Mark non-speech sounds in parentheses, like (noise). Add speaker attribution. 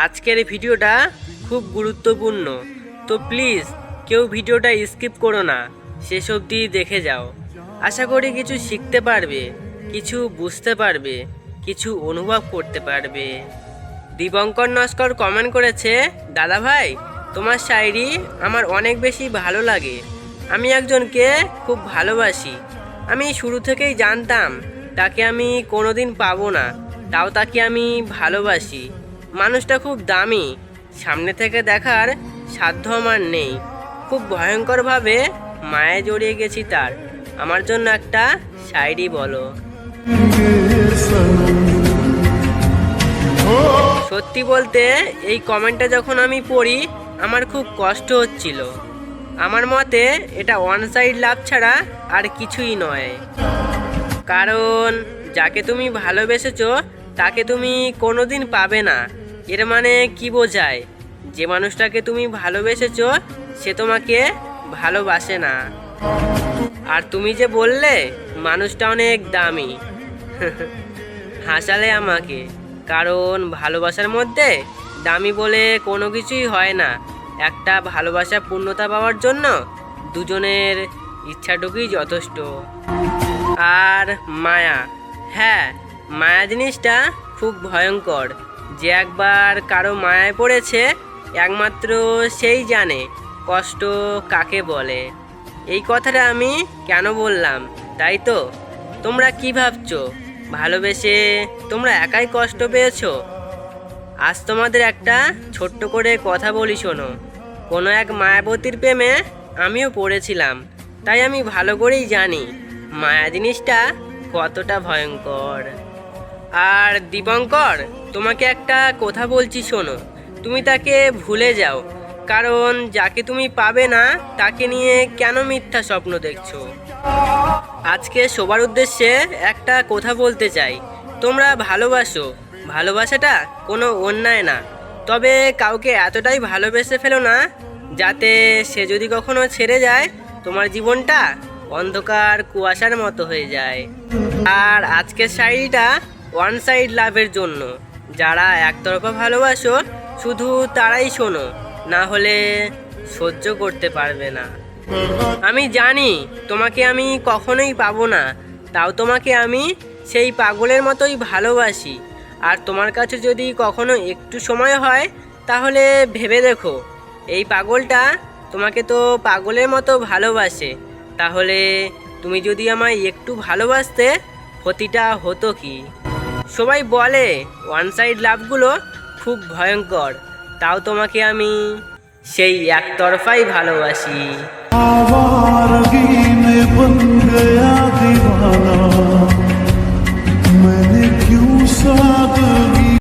Speaker 1: আজকের এই ভিডিওটা খুব গুরুত্বপূর্ণ। তো প্লিজ, কেউ ভিডিওটা স্কিপ করো না। শেষ অবধি দেখে যাও। আশা করি কিছু শিখতে পারবে, কিছু বুঝতে পারবে, কিছু অনুভব করতে পারবে। দীপঙ্কর নস্কর কমেন্ট করেছে, দাদা ভাই, তোমার শায়রি আমার অনেক বেশি ভালো লাগে। আমি একজনকে খুব ভালোবাসি। আমি শুরু থেকেই জানতাম, তাকে আমি কোনোদিন পাবো না। তাও তাকে আমি ভালোবাসি। মানুষটা খুব দামি। সামনে থেকে দেখার সাধ্য আমার নেই। খুব ভয়ঙ্করভাবে মায়ে জড়িয়ে গেছি তার। আমার জন্য একটা শায়রি বলো। সত্যি বলতে, এই কমেন্টটা যখন আমি পড়ি, আমার খুব কষ্ট হচ্ছিল। আমার মতে, এটা ওয়ান সাইড লাভ ছাড়া আর কিছুই নয়। কারণ, যাকে তুমি ভালোবেসেছো, তাকে তুমি কোনোদিন পাবে না। এর মানে কি বোঝায়? যে মানুষটাকে তুমি ভালোবেসেছো, সে তোমাকে ভালোবাসে না। আর তুমি যে বললে, মানুষটা অনেক দামি। (laughs) হাসালে আমাকে। কারণ ভালোবাসার মধ্যে দামি বলে কোনো কিছুই হয় না। একটা ভালোবাসা পূর্ণতা পাওয়ার জন্য দুজনের ইচ্ছাটুকুই যথেষ্ট। আর মায়া। হ্যাঁ মায়া জিনিসটা খুব ভয়ঙ্কর। যে একবার কারও মায়ায় পড়েছে, একমাত্র সেই জানে কষ্ট কাকে বলে। এই কথাটা আমি কেন বললাম, তাই তো? তোমরা কি ভাবছ? ভালোবেসে তোমরা একাই কষ্ট পেয়েছ? আজ তোমাদের একটা ছোট্ট করে কথা বলি শোনো। কোনো এক মায়াবতীর প্রেমে আমিও পড়েছিলাম, তাই আমি ভালো করেই জানি মায়া জিনিসটা কতটা ভয়ঙ্কর। আর দীপঙ্কর, তোমাকে একটা কথা বলছি শোনো। তুমি তাকে ভুলে যাও, কারণ যাকে তুমি পাবে না, তাকে নিয়ে কেন মিথ্যা স্বপ্ন দেখছ? আজকে সবার উদ্দেশ্যে একটা কথা বলতে চাই। তোমরা ভালোবাসো, ভালোবাসাটা কোনো অন্যায় না। তবে কাউকে এতটাই ভালোবেসে ফেলো না, যাতে সে যদি কখনো ছেড়ে যায়, তোমার জীবনটা অন্ধকার কুয়াশার মতো হয়ে যায়। আর আজকের শাড়িটা ওয়ান সাইড লাভের জন্য। যারা একতরফা ভালোবাসো, শুধু তারাই শোনো, না হলে সহ্য করতে পারবে না। আমি জানি তোমাকে আমি কখনোই পাবো না, তাও তোমাকে আমি সেই পাগলের মতোই ভালোবাসি। আর তোমার কাছে যদি কখনো একটু সময় হয়, তাহলে ভেবে দেখো, এই পাগলটা তোমাকে তো পাগলের মতো ভালোবাসে। তাহলে তুমি যদি আমায় একটু ভালোবাসতে, ক্ষতিটা হতো কি? সবাই বলে ওয়ান সাইড লাভগুলো খুব ভয়ঙ্কর। তাও তোমাকে আমি সেই একতরফাই ভালোবাসি।